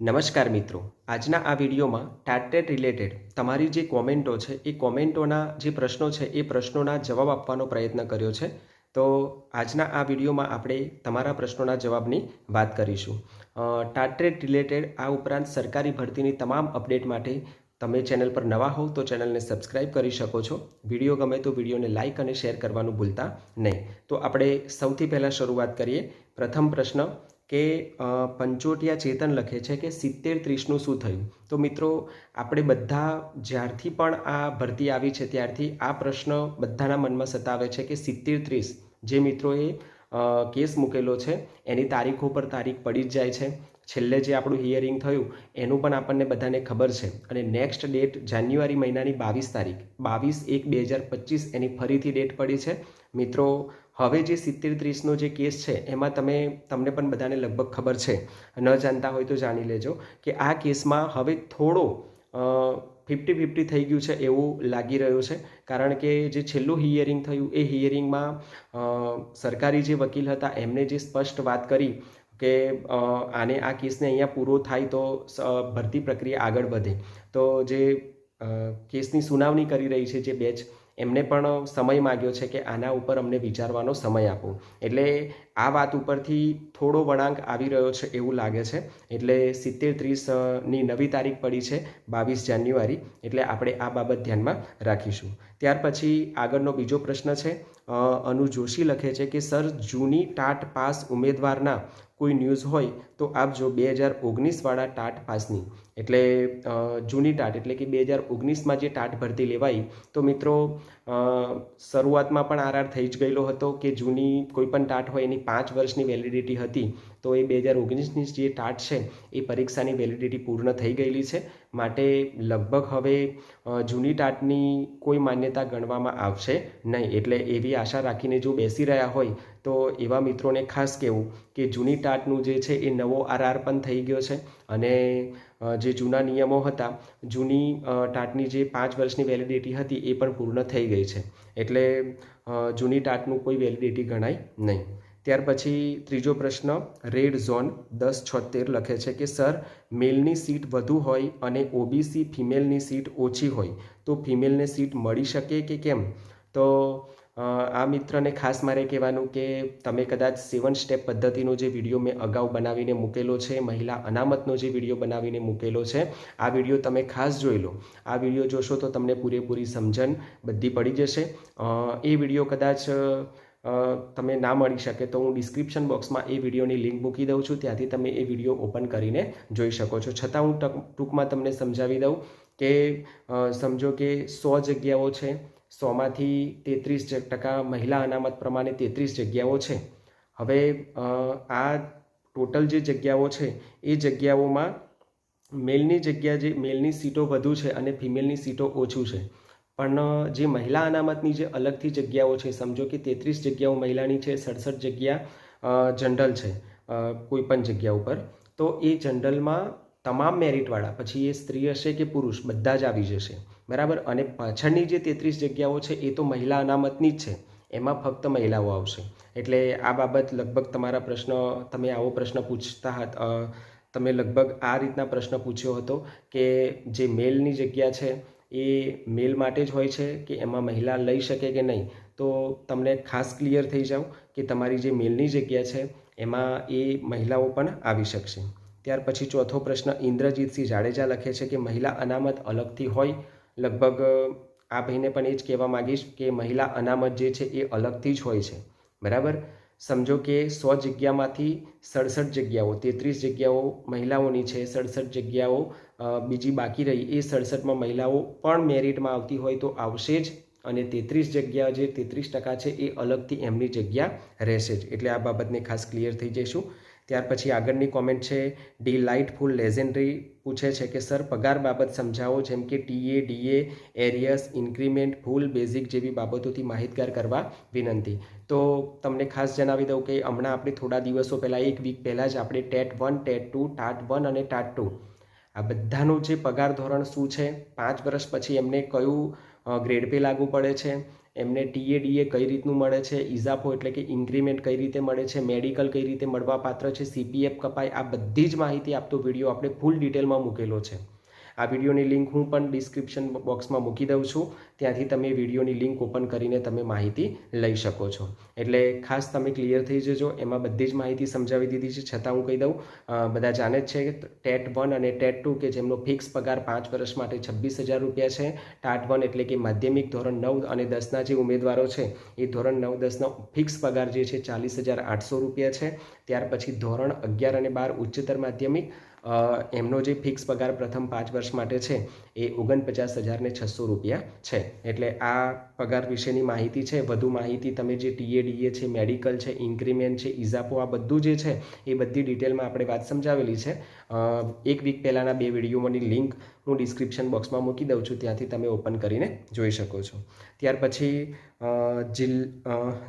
નમસ્કાર મિત્રો. આજના આ વિડીયોમાં ટાટેટ રિલેટેડ તમારી જે કોમેન્ટો છે, એ કોમેન્ટોના જે પ્રશ્નો છે, એ પ્રશ્નોના જવાબ આપવાનો પ્રયત્ન કર્યો છે. તો આજના આ વિડીયોમાં આપણે તમારા પ્રશ્નોના જવાબની વાત કરીશું. ટાટેટ રિલેટેડ આ ઉપરાંત સરકારી ભરતીની તમામ અપડેટ માટે તમે ચેનલ પર નવા હોવ તો ચેનલને સબસ્ક્રાઇબ કરી શકો છો. વીડિયો ગમે તો વિડીયોને લાઇક અને શેર કરવાનું ભૂલતા નહીં. તો આપણે સૌથી પહેલાં શરૂઆત કરીએ. પ્રથમ પ્રશ્ન કે પંચોટિયા ચેતન લખે છે કે સિત્તેર ત્રીસનું શું થયું? તો મિત્રો, આપણે બધા જ્યારથી પણ આ ભરતી આવી છે ત્યારથી આ પ્રશ્ન બધાના મનમાં સતાવે છે કે સિત્તેર ત્રીસ જે મિત્રોએ કેસ મૂકેલો છે, એની તારીખો પર તારીખ પડી જ જાય છે. છેલ્લે જે આપણું હિયરિંગ થયું, એનું પણ આપણને બધાને ખબર છે. અને નેક્સ્ટ ડેટ જાન્યુઆરી મહિનાની બાવીસ તારીખ, બાવીસ એક બે હજાર પચીસ એની ફરીથી ડેટ પડી છે. મિત્રો હવે જે સિત્તેર ત્રીસનો જે કેસ છે, એમાં તમે, તમને પણ બધાને લગભગ ખબર છે. ન જાણતા હોય તો જાણી લેજો કે આ કેસમાં હવે થોડો ફિફ્ટી ફિફ્ટી થઈ ગયું છે એવું લાગી રહ્યું છે. કારણ કે જે છેલ્લું હિયરિંગ થયું, એ હિયરિંગમાં સરકારી જે વકીલ હતા, એમને જે સ્પષ્ટ વાત કરી કે આને આ કેસને અહીંયા પૂરો થાય તો ભરતી પ્રક્રિયા આગળ વધે. તો જે કેસની સુનાવણી કરી રહી છે, જે બેચ એમને પણ સમય માગ્યો છે કે આના ઉપર અમને વિચારવાનો સમય આપો. એટલે આ વાત ઉપરથી થોડો વળાંક આવી રહ્યો છે એવું લાગે છે. એટલે સિત્તેર ત્રીસની નવી તારીખ પડી છે, બાવીસ જાન્યુઆરી. એટલે આપણે આ બાબત ધ્યાનમાં રાખીશું. ત્યાર પછી આગળનો બીજો પ્રશ્ન છે અનુ જોશી લખે છે કે, સર, જૂની ટાટ પાસ ઉમેદવારના કોઈ ન્યૂઝ હોય તો આપજો બે હજાર ઓગણીસવાળા ટાટ પાસની એટલે જૂની ટાટ, એટલે કે બે હજાર ઓગણીસમાં જે ટાટ ભરતી લેવાઈ, તો મિત્રો શરૂઆતમાં પણ આરઆર થઈ જ ગયેલો હતો કે જૂની કોઈ પણ ટાટ હોય એની પાંચ વર્ષની વેલિડિટી હતી. તો એ બે હજાર ઓગણીસની જે ટાટ છે, એ પરીક્ષાની વેલિડિટી પૂર્ણ થઈ ગયેલી છે. માટે લગભગ હવે જૂની ટાટની કોઈ માન્યતા ગણવામાં આવશે નહીં. એટલે એવી આશા રાખીને જો બેસી રહ્યા હોય, તો એવા મિત્રોને ખાસ કહેવું કે જૂની ટાટનું જે છે, એ નવો આરઆર પણ થઈ ગયો છે. અને જે જૂના નિયમો હતા, જૂની ટાટની જે પાંચ વર્ષની વેલિડિટી હતી, એ પણ પૂર્ણ થઈ ગઈ છે. એટલે જૂની ટાટનું કોઈ વેલિડિટી ગણાય નહીં. ત્યાર પછી ત્રીજો પ્રશ્ન રેડ ઝોન દસ છોતેર લખે છે કે, સર મેલની સીટ વધુ હોય અને ઓબીસી ફિમેલની સીટ ઓછી હોય, તો ફિમેલને સીટ મળી શકે કે કેમ? તો આ મિત્રને ખાસ મારે કહેવાનું કે, તમે કદાચ સેવન સ્ટેપ પદ્ધતિનો જે વીડિયો મેં અગાઉ બનાવીને મૂકેલો છે, મહિલા અનામતનો જે વીડિયો બનાવીને મૂકેલો છે, આ વીડિયો તમે ખાસ જોઈ લો. આ વીડિયો જોશો તો તમને પૂરેપૂરી સમજણ બધી પડી જશે. એ વીડિયો કદાચ તમે ના મળી શકે તો હું ડિસ્ક્રિપ્શન બોક્સમાં એ વિડીયોની લિંક મૂકી દઉં છું. ત્યાંથી તમે એ વીડિયો ઓપન કરીને જોઈ શકો છો. છતાં હું ટક- ટૂંકમાં તમને સમજાવી દઉં કે સમજો કે સો જગ્યાઓ છે. સોમાંથી તેત્રીસ ટકા મહિલા અનામત પ્રમાણે તેત્રીસ જગ્યાઓ છે. હવે આ ટોટલ જે જગ્યાઓ છે, એ જગ્યાઓમાં મેલની જગ્યા જે મેલની સીટો વધુ છે અને ફિમેલની સીટો ઓછું છે. પણ જે મહિલા અનામતની જે અલગથી જગ્યાઓ છે, સમજો કે તેત્રીસ જગ્યાઓ મહિલાની છે, સડસઠ જગ્યા જનરલ છે કોઈ પણ જગ્યા ઉપર. તો એ જનરલમાં તમામ મેરિટવાળા, પછી એ સ્ત્રી હશે કે પુરુષ, બધા જ આવી જશે. બરાબર? અને પાછળની જે તેત્રીસ જગ્યાઓ છે, એ તો મહિલા અનામતની જ છે. એમાં ફક્ત મહિલાઓ આવશે. એટલે આ બાબત લગભગ તમારા પ્રશ્ન, તમે આવો પ્રશ્ન પૂછતા હતા તમે લગભગ આ રીતના પ્રશ્ન પૂછ્યો હતો કે જે મેલની જગ્યા છે એ મેલ માટે જ હોય છે કે એમાં મહિલા લઈ શકે કે નહીં? તો તમને ખાસ ક્લિયર થઈ જાઓ કે તમારી જે મેલની જગ્યા છે, એમાં એ મહિલાઓ પણ આવી શકશે. ત્યાર પછી ચોથો પ્રશ્ન, ઇન્દ્રજીતસિંહ જાડેજા લખે છે કે મહિલા અનામત અલગથી હોય? લગભગ, આ ભાઈને પણ એ જ કહેવા માગીશ કે મહિલા અનામત જે છે એ અલગથી જ હોય છે. બરાબર? સમજો કે સો જગ્યામાંથી સડસઠ જગ્યાઓ, તેત્રીસ જગ્યાઓ મહિલાઓની છે, સડસઠ જગ્યાઓ બીજી બાકી રહી એ સડસઠમાં મહિલાઓ પણ મેરિટમાં આવતી હોય તો આવશે જ અને તેત્રીસ જગ્યા જે તેત્રીસ ટકા છે એ અલગથી એમની જગ્યા રહેશે જ. એટલે આ બાબતને ખાસ ક્લિયર થઈ જઈશું. ત્યાર પછી આગળની કોમેન્ટ છે ડી લાઇટફુલ લેજેન્ડરી પૂછે છે કે સર પગાર બાબત સમજાવો, જેમ કે TA DA arrears increment full basic જેવી બાબતોથી માહિતગાર કરવા વિનંતી. તો તમને ખાસ જણાવી દઉં કે હમણાં આપણે થોડા દિવસો પહેલાં, એક વીક પહેલાં જ આપણે TET one, TET two, TAT one અને ટાટ ટુ આ બધાનું જે પગાર ધોરણ શું છે? પાંચ વર્ષ પછી એમને કયું ગ્રેડ પે લાગુ પડે છે? એમને ટીએડીએ કઈ રીતનું મળે છે? ઇઝાફો એટલે કે ઇન્ક્રીમેન્ટ કઈ રીતે મળે છે? મેડિકલ કઈ રીતે મળવાપાત્ર છે? સીપીએફ કપાય? આ બધી જ માહિતી આપતો વીડિયો આપણે ફૂલ ડિટેલમાં મૂકેલો છે. આ વિડીયોની લિંક હું પણ ડિસ્ક્રિપ્શન બોક્સમાં મૂકી દઉં છું. ત્યાંથી તમે વિડીયોની લિંક ઓપન કરીને તમે માહિતી લઈ શકો છો. એટલે ખાસ તમે ક્લિયર થઈ જજો. એમાં બધી જ માહિતી સમજાવી દીધી છે. છતાં હું કહી દઉં બધા જાણે જ છે ટેટ વન અને ટેટ ટુ કે જેમનો ફિક્સ પગાર પાંચ વર્ષ માટે છવ્વીસ હજાર રૂપિયા છે. ટાટ વન એટલે કે માધ્યમિક ધોરણ નવ અને દસના જે ઉમેદવારો છે, એ ધોરણ નવ દસનો ફિક્સ પગાર જે છે ચાલીસ હજાર આઠસો રૂપિયા છે. ત્યાર પછી ધોરણ અગિયાર અને બાર ઉચ્ચતર માધ્યમિક એમનો જે ફિક્સ પગાર પ્રથમ પાંચ વર્ષ માટે છે, એ ઓગણપચાસ હજારને છસો રૂપિયા છે. એટલે આ પગાર વિશેની માહિતી છે, વધુ માહિતી તમે જે ટીએડીએ છે, મેડિકલ છે, ઇન્ક્રીમેન્ટ છે ઇઝાપો આ બધું જે છે, એ બધી ડિટેલમાં આપણે વાત સમજાવેલી છે. એક વીક પહેલાંના બે વિડીયોમાંની લિંક હું ડિસ્ક્રિપ્શન બોક્સમાં મૂકી દઉં છું, ત્યાંથી તમે ઓપન કરીને જોઈ શકો છો. ત્યાર પછી જિલ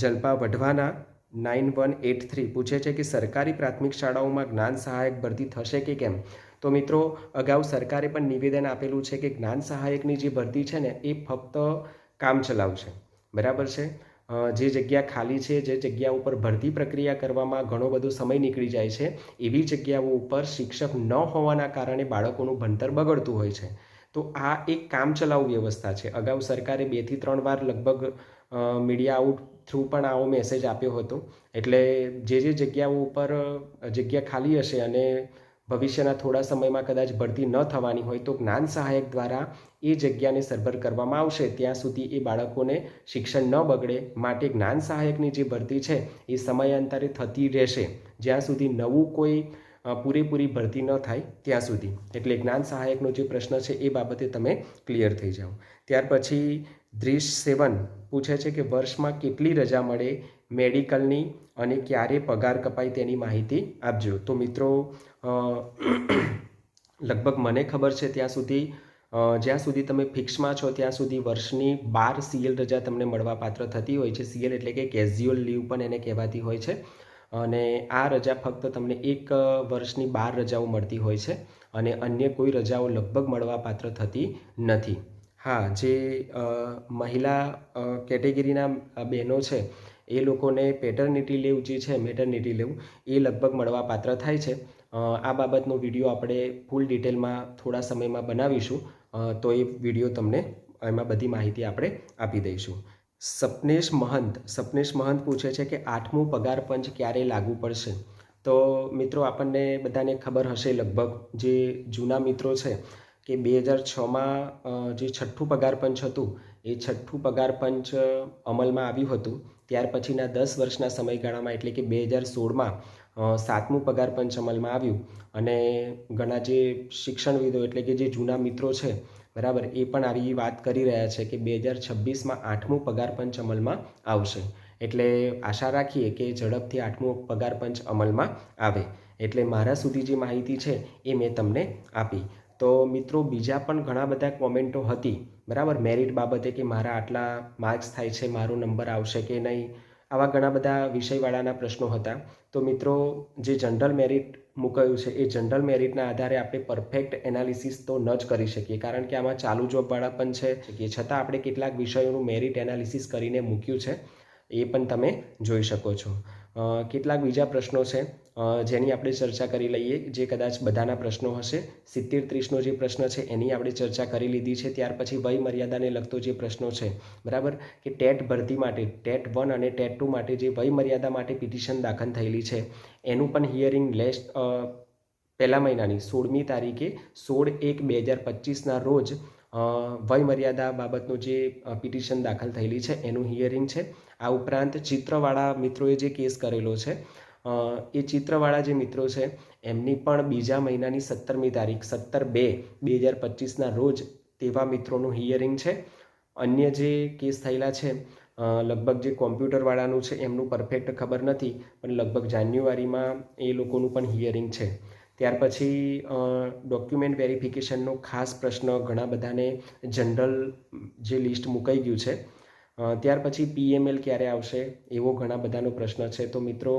જલપા વઢવાના નાઇન વન એટ થ્રી પૂછે છે કે સરકારી પ્રાથમિક શાળાઓમાં જ્ઞાન સહાયક ભરતી થશે કે કેમ તો મિત્રો અગાઉ સરકારે પણ નિવેદન આપેલું છે કે જ્ઞાન સહાયકની જે ભરતી છે ને એ ફક્ત કામ ચલાવ છે બરાબર છે જે જગ્યા ખાલી છે જે જગ્યા ઉપર ભરતી પ્રક્રિયા કરવામાં ઘણો બધો સમય નીકળી જાય છે એવી જગ્યાઓ ઉપર શિક્ષક ન હોવાના કારણે બાળકોનું ભણતર બગડતું હોય છે તો આ એક કામચલાઉ વ્યવસ્થા છે અગાઉ સરકારે બેથી ત્રણ વાર લગભગ મીડિયા આઉટ થ્રુ પણ આવો મેસેજ આપ્યો હતો. એટલે જે જે જગ્યાઓ ઉપર જગ્યા ખાલી હશે અને ભવિષ્યના થોડા સમયમાં કદાચ ભરતી ન થવાની હોય તો જ્ઞાન સહાયક દ્વારા એ જગ્યાને સરભર કરવામાં આવશે. ત્યાં સુધી એ બાળકોને શિક્ષણ ન બગડે, માટે જ્ઞાન સહાયકની જે ભરતી છે એ સમયાંતરે થતી રહેશે. જ્યાં સુધી નવું કોઈ પૂરેપૂરી ભરતી ન થાય ત્યાં સુધી. એટલે જ્ઞાન સહાયકનો જે પ્રશ્ન છે એ બાબતે તમે ક્લિયર થઈ જાઓ. ત્યાર પછી દ્રિશ સેવન પૂછે છે કે વર્ષમાં કેટલી રજા મળે મેડિકલની અને ક્યારે પગાર કપાય તેની માહિતી આપજો. તો મિત્રો લગભગ મને ખબર છે ત્યાં સુધી જ્યાં સુધી તમે ફિક્સમાં છો ત્યાં સુધી વર્ષની બાર સીએલ રજા તમને મળવાપાત્ર થતી હોય છે. સીએલ એટલે કે કેઝ્યુઅલ લીવ પણ એને કહેવાતી હોય છે. અને આ રજા ફક્ત તમને એક વર્ષની બાર રજાઓ મળતી હોય છે અને અન્ય કોઈ રજાઓ લગભગ મળવાપાત્ર થતી નથી. હા, જે મહિલા કેટેગરીના બહેનો છે, એ લોકોને પેટર્નિટી લીવ જે છે મેટર્નિટી લીવ એ લગભગ મળવાપાત્ર થાય છે. આ બાબતનો વીડિયો આપણે ફૂલ ડિટેલમાં થોડા સમયમાં બનાવીશું. તો એ વીડિયો તમને એમાં બધી માહિતી આપણે આપી દઈશું. સપનેશ મહંત સપનેશ મહંત પૂછે છે કે આઠમું પગાર પંચ ક્યારે લાગુ પડશે? તો મિત્રો, આપણને બધાને ખબર હશે લગભગ જે જૂના મિત્રો છે કે બે હજાર છમાં જે છઠ્ઠું પગાર પંચ હતું, એ છઠ્ઠું પગાર પંચ અમલમાં આવ્યું હતું. ત્યાર પછીના દસ વર્ષના સમયગાળામાં, એટલે કે બે હજાર સોળમાં સાતમું પગાર પંચ અમલમાં આવ્યું. અને ઘણા જે શિક્ષણવિદો, એટલે કે જે જૂના મિત્રો છે, બરાબર, એ પણ આવી વાત કરી રહ્યા છે કે બે હજાર છવ્વીસમાં આઠમું પગાર પંચ અમલમાં આવશે. એટલે આશા રાખીએ કે ઝડપથી આઠમું પગાર પંચ અમલમાં આવે. એટલે મારા સુધી જે માહિતી છે, એ મેં તમને આપી. તો મિત્રો, બીજા પણ ઘણા બધા કોમેન્ટો હતી. બરાબર? મેરિટ બાબતે કે મારા આટલા માર્ક્સ થાય છે, મારો નંબર આવશે કે નહીં? આવા ઘણા બધા વિષયવાળાના પ્રશ્નો હતા. તો મિત્રો, જે જનરલ મેરિટ મુકાયું છે, એ જનરલ મેરિટના આધારે આપણે પરફેક્ટ એનાલિસિસ તો ન જ કરી શકીએ, કારણ કે આમાં ચાલુ જોબવાળા પણ છે. કે છતાં આપણે કેટલાક વિષયોનું મેરિટ એનાલિસિસ કરીને મૂક્યું છે, એ પણ તમે જોઈ શકો છો. કેટલાક બીજા પ્રશ્નો છે. જેની આપણે ચર્ચા કરી લઈએ, જે કદાચ બધાના પ્રશ્નો હશે. સિત્તેર ત્રીસનો જે પ્રશ્ન છે, એની આપણે ચર્ચા કરી લીધી છે. ત્યાર પછી વય મર્યાદાને લગતો જે પ્રશ્નો છે, બરાબર? કે ટેટ ભરતી માટે, ટેટ વન અને ટેટ ટુ માટે જે વય મર્યાદા માટે પિટિશન દાખલ થયેલી છે, એનું પણ હિયરિંગ લેસ્ટ પહેલા મહિનાની સોળમી તારીખે સોળ એક બે હજાર પચીસના રોજ અ, વય મર્યાદા બાબતનું જે પિટિશન દાખલ થયેલી છે એનું હિયરિંગ છે. આ ઉપરાંત ચિત્રવાળા મિત્રોએ જે કેસ કરેલો છે એ ચિત્રવાળા જે મિત્રો છે એમની પણ બીજા મહિનાની સત્તરમી તારીખ સત્તર બે બે હજાર પચીસના રોજ તેવા મિત્રોનું હિયરિંગ છે. અન્ય જે કેસ થયેલા છે લગભગ જે કોમ્પ્યુટરવાળાનું છે એમનું પરફેક્ટ ખબર નથી પણ લગભગ જાન્યુઆરીમાં એ લોકોનું પણ હિયરિંગ છે. ત્યાર પછી ડોક્યુમેન્ટ વેરિફિકેશનનો ખાસ પ્રશ્ન ઘણા બધાને જનરલ જે લિસ્ટ મુકાઈ ગયું છે. ત્યાર પછી પીએમએલ ક્યારે આવશે, એવો ઘણા બધાનો પ્રશ્ન છે. તો મિત્રો,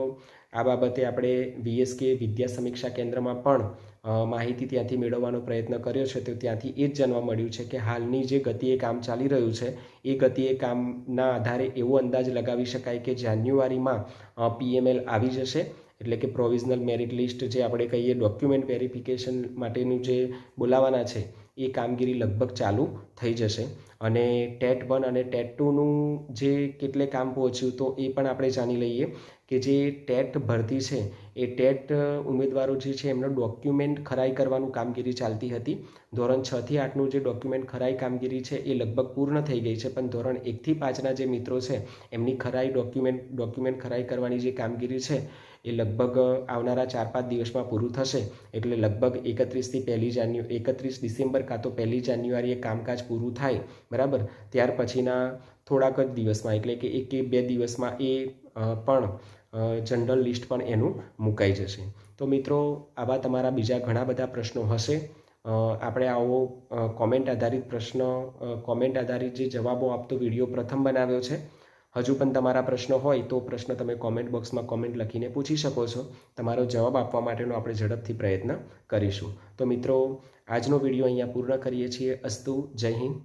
આ બાબતે આપણે વીએસકે વિદ્યા સમીક્ષા કેન્દ્રમાં પણ માહિતી ત્યાંથી મેળવવાનો પ્રયત્ન કર્યો છે. તો ત્યાંથી એ જ જાણવા મળ્યું છે કે હાલની જે ગતિએ કામ ચાલી રહ્યું છે, એ ગતિએ કામના આધારે એવો અંદાજ લગાવી શકાય કે જાન્યુઆરીમાં પીએમએલ આવી જશે. એટલે કે પ્રોવિઝનલ મેરિટ લિસ્ટ જે આપણે કહીએ ડોક્યુમેન્ટ વેરિફિકેશન માટેનું જે બોલાવાના છે, એ કામગીરી લગભગ ચાલુ થઈ જશે. અને ટેટ વન અને ટેટ ટુનું જે કેટલે કામ પહોંચ્યું તો એ પણ આપણે જાણી લઈએ કે જે ટેટ ભરતી છે, એ ટેટ ઉમેદવારો જે છે, એમનો ડોક્યુમેન્ટ ખરાઈ કરવાનું કામગીરી ચાલતી હતી. ધોરણ છથી આઠનું જે ડોક્યુમેન્ટ ખરાઈ કામગીરી છે, એ લગભગ પૂર્ણ થઈ ગઈ છે. પણ ધોરણ એકથી પાંચના જે મિત્રો છે, એમની ખરાઈ ડોક્યુમેન્ટ ડોક્યુમેન્ટ ખરાઈ કરવાની જે કામગીરી છે એ લગભગ આવનારા ચાર પાંચ દિવસમાં પૂરું થશે. એટલે લગભગ એકત્રીસથી પહેલી જાન્યુ, એકત્રીસ ડિસેમ્બર કાં તો પહેલી જાન્યુઆરીએ કામકાજ પૂરું થાય, બરાબર? ત્યાર પછીના થોડાક જ દિવસમાં, એટલે કે એક કે બે દિવસમાં એ પણ જનરલ લિસ્ટ પણ એનું મુકાઈ જશે. તો મિત્રો, આવા તમારા બીજા ઘણા બધા પ્રશ્નો હશે. આપણે આવો કોમેન્ટ આધારિત પ્રશ્ન કોમેન્ટ આધારિત જે જવાબો આપતો વીડિયો પ્રથમ બનાવ્યો છે. હજુ પણ તમારા પ્રશ્નો હોય તો પ્રશ્ન તમે કોમેન્ટ બોક્સમાં કોમેન્ટ લખીને પૂછી શકો છો. તમારો જવાબ આપવા માટેનો આપણે ઝડપથી પ્રયત્ન કરીશું. તો મિત્રો, આજનો વીડિયો અહીંયા પૂર્ણ કરીએ છીએ. અસ્તુ, જય હિન્દ.